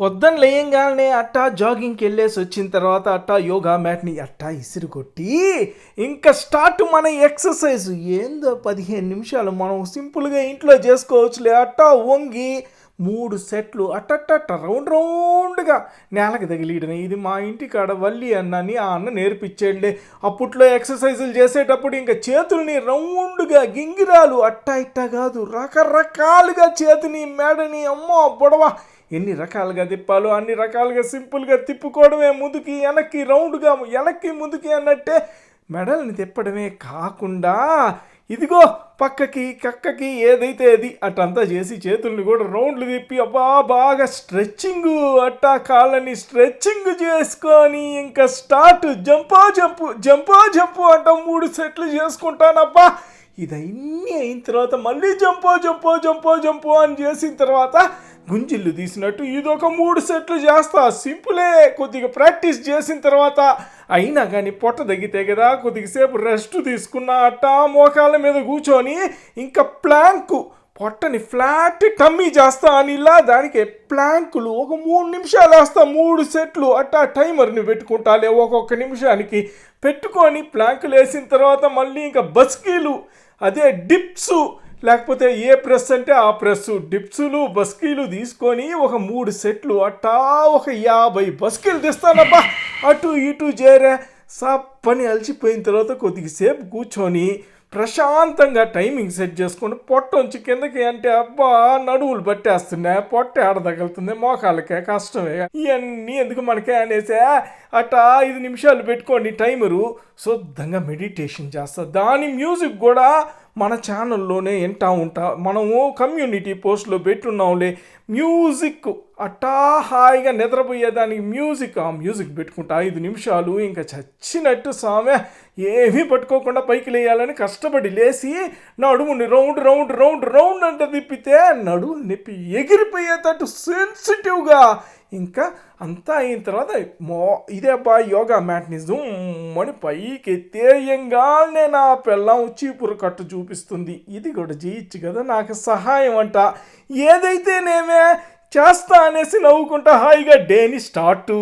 పొద్దున్న లేయంగానే అట్టా జాగింగ్కి వెళ్ళేసి వచ్చిన తర్వాత అట్టా యోగా మ్యాట్ని అట్టా ఇసురు కొట్టి ఇంకా స్టార్ట్ మన ఎక్సర్సైజ్ ఏందో పదిహేను నిమిషాలు మనం సింపుల్గా ఇంట్లో చేసుకోవచ్చులే. అట్టా వంగి మూడు సెట్లు అట్టట్ట రౌండ్ రౌండ్గా నేలకు తగిలియడమే. ఇది మా ఇంటి కాడ వల్లి అన్నని ఆ అన్న నేర్పించేళ్ళే. అప్పట్లో ఎక్సర్సైజులు చేసేటప్పుడు ఇంకా చేతుల్ని రౌండ్గా గింగిరాలు అట్టా ఇట్టా కాదు రకరకాలుగా చేతిని మెడని అమ్మో బొడవ ఎన్ని రకాలుగా తిప్పాలో అన్ని రకాలుగా సింపుల్గా తిప్పుకోవడమే ముందుకి వెనక్కి రౌండ్గా వెనక్కి ముందుకి అన్నట్టే మెడల్ని తిప్పడమే కాకుండా ఇదిగో పక్కకి కక్కకి ఏదైతే అది అట్టంతా చేసి చేతుల్ని కూడా రౌండ్లు తిప్పి అబ్బా బాగా స్ట్రెచ్చింగు అట్టా కాళ్ళని స్ట్రెచ్చింగ్ చేసుకొని ఇంకా స్టార్ట్ జంపా జంపు జంపా జంపు అంట మూడు సెట్లు చేసుకుంటానబ్బా. ఇదన్నీ అయిన తర్వాత మళ్ళీ జంపో జంపో జంపో జంపో అని చేసిన తర్వాత గుంజిల్లు తీసినట్టు ఇదొక మూడు సెట్లు చేస్తా. సింపులే. కొద్దిగా ప్రాక్టీస్ చేసిన తర్వాత అయినా కానీ పొట్ట తగ్గితే కదా కొద్దిసేపు రెస్ట్ తీసుకున్న అట్టా మోకాళ్ళ మీద కూర్చొని ఇంకా ప్లాంకు పొట్టని ఫ్లాట్ టమ్మీ చేస్తా అని ఇలా దానికి ప్లాంకులు ఒక మూడు నిమిషాలు వేస్తా. మూడు సెట్లు అట్టా టైమర్ని పెట్టుకుంటాలే ఒక్కొక్క నిమిషానికి. పెట్టుకొని ప్లాంకులు వేసిన తర్వాత మళ్ళీ ఇంకా బస్కీలు అదే డిప్స్ లేకపోతే ఏ ప్రెస్ అంటే ఆ ప్రెస్ డిప్సులు బస్కీలు తీసుకొని ఒక మూడు సెట్లు అట్టా ఒక యాభై బస్కీలు తెస్తానబ్బా. అటు ఇటు చేరే. సప్పని అలసిపోయిన తర్వాత కొద్దిగా సేపు కూర్చొని ప్రశాంతంగా టైమింగ్ సెట్ చేసుకొని పొట్ట ఉంచి కిందకి అంటే అబ్బా నడువులు పట్టేస్తున్నాయి. పొట్ట ఆడ తగులుతుంది? కష్టమే. ఇవన్నీ ఎందుకు మనకే అనేసా? అట్టా ఐదు నిమిషాలు పెట్టుకోండి టైమరు. శుద్ధంగా మెడిటేషన్ చేస్తా. దాని మ్యూజిక్ కూడా మన ఛానల్లోనే వింటా ఉంటా. మనము కమ్యూనిటీ పోస్ట్లో పెట్టున్నాంలే. మ్యూజిక్ అట్టా హాయిగా నిద్రపోయేదానికి మ్యూజిక్ ఆ మ్యూజిక్ పెట్టుకుంటా ఐదు నిమిషాలు. ఇంకా చచ్చినట్టు సామె ఏమీ పట్టుకోకుండా పైకి లేయాలని కష్టపడి లేచి నడుముని రౌండ్ రౌండ్ రౌండ్ రౌండ్ అంటే తిప్పితే నడుము నొప్పి ఎగిరిపోయేటట్టు సెన్సిటివ్గా ఇంకా అంతా అయిన తర్వాత మో ఇదే అబ్బా యోగా మ్యాట్ని జూమ్ అని పైకి ఎత్తేయంగానే నా పిల్లం చీపురు కట్టు చూపిస్తుంది. ఇది కూడా చేయొచ్చు కదా నాకు సహాయం అంట ఏదైతే నేమే చేస్తా అనేసి నవ్వుకుంటా హాయిగా డేని స్టార్టు.